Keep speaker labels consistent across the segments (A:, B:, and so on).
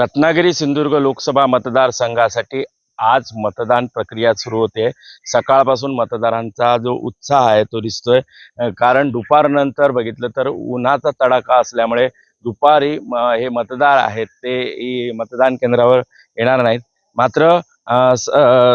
A: रत्नागिरी सिंधुदुर्ग लोकसभा मतदारसंघासाठी आज मतदान प्रक्रिया सुरू होते. सकाळपासून मतदारांचा जो उत्साह आहे तो दिसतोय. कारण दुपारनंतर बघितलं तर उन्हाचा तडाखा असल्यामुळे दुपारी हे मतदार आहेत ते मतदान केंद्रावर येणार नाहीत. मात्र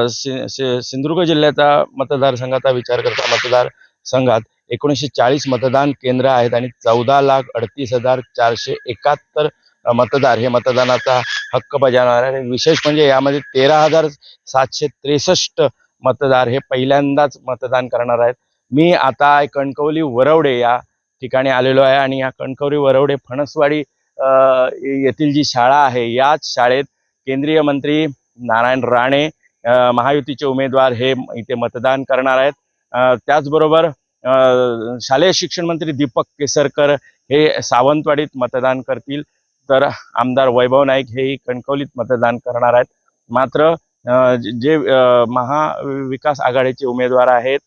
A: सिंधुदुर्ग जिल्ह्याचा मतदारसंघाचा विचार करता मतदारसंघात एकोणीसशे चाळीस मतदान केंद्र आहेत आणि चौदा लाख अडतीस हजार चारशे एकाहत्तर मतदार हे मतदानाचा हक्क बजावणार आहे. विशेष म्हणजे यामध्ये तेरा हजार सातशे त्रेसष्ट मतदार हे पहिल्यांदाच मतदान करणार आहेत. मी आता कणकवली वरवडे या ठिकाणी आलेलो आहे आणि या कणकवली वरवडे फणसवाडी येथील जी शाळा आहे याच शाळेत केंद्रीय मंत्री नारायण राणे महायुतीचे उमेदवार हे इथे मतदान करणार आहेत. त्याचबरोबर शालेय शिक्षण मंत्री दीपक केसरकर हे सावंतवाडीत मतदान करतील. तर आमदार वैभव नाईक हेही कणकवलीत मतदान करणार आहेत. मात्र जे- महाविकास आघाडीचे उमेदवार आहेत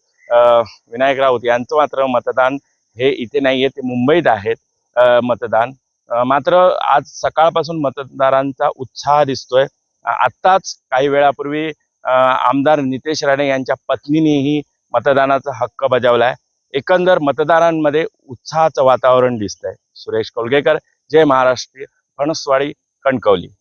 A: विनायक राऊत यांचं मात्र मतदान हे इथे नाही आहे ते मुंबईत आहेत मतदान. मात्र आज सकाळपासून मतदारांचा उत्साह दिसतोय. आत्ताच काही वेळापूर्वी आमदार नितेश राणे यांच्या पत्नीनेही मतदानाचा हक्क बजावलाय. एकंदर मतदारांमध्ये उत्साहाचं वातावरण दिसतंय. सुरेश कोलगेकर जय महाराष्ट्र फणसवाडी कणकवली.